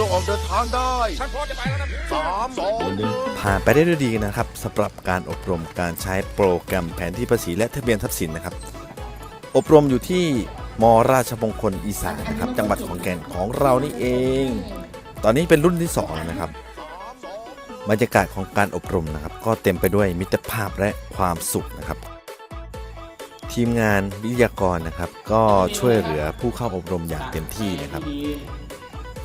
จงออกเดินทางได้ฉันพร้อมจะไปแล้วนะสามสองหนึ่งผ่านไปได้ด้วยดีนะครับสำหรับการอบรมการใช้โปรแกรมแผนที่ภาษีและทะเบียนทรัพย์สินนะครับ อบรมอยู่ที่มราชมงคลอีสานนะครับ จังหวัดขอนแก่นของเรานี่เอง ตอนนี้เป็นรุ่นที่สองแล้วนะครับบรรยากาศของการอบรมนะครับ ก็เต็มไปด้วยมิตรภาพและความสุขนะครับ ทีมงานวิทยากรนะครับ ก็ช่วยเหลือผู้เข้าอบรมอย่างเต็มที่นะครับ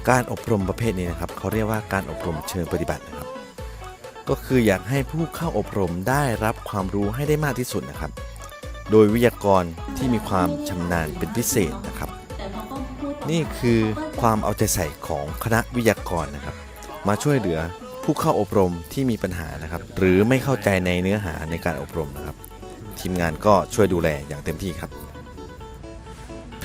การอบรมประเภทนี้นะครับเขาเรียกว่าการอบรมเชิงปฏิบัตินะครับ ก็คืออยากให้ผู้เข้าอบรมได้รับความรู้ให้ได้มากที่สุดนะครับ โดยวิทยากรที่มีความชำนาญเป็นพิเศษนะครับ นี่คือความเอาใจใส่ของคณะวิทยากรนะครับ มาช่วยเหลือผู้เข้าอบรมที่มีปัญหานะครับ หรือไม่เข้าใจในเนื้อหาในการอบรมนะครับ ทีมงานก็ช่วยดูแลอย่างเต็มที่ครับ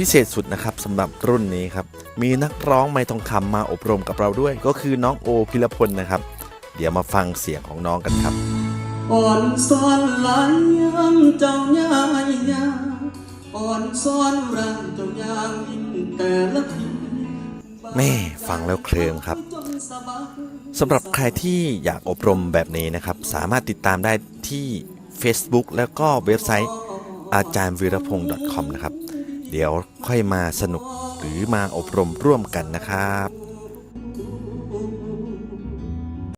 พิเศษสุดนะครับสำหรับรุ่นนี้ครับ มีนักร้องไม้ทองคำมาอบรมกับเราด้วย ก็คือน้องโอพิรพลนะครับ เดี๋ยวมาฟังเสียงของน้องกันครับอ่อนซ้อนหลายยามเจ้าย่ายยาอ่อนซ้อนรังเจ้ายางยิ่งแต่ละทีแม่ฟังแล้วเคลิ้มครับสำหรับใครที่อยากอบรมแบบนี้นะครับ สามารถติดตามได้ที่ Facebook แล้วก็เว็บไซต์อาจารย์วีรพงศ์ .com นะครับ เดี๋ยวค่อยมาสนุกหรือมาอบรมร่วมกันนะครับ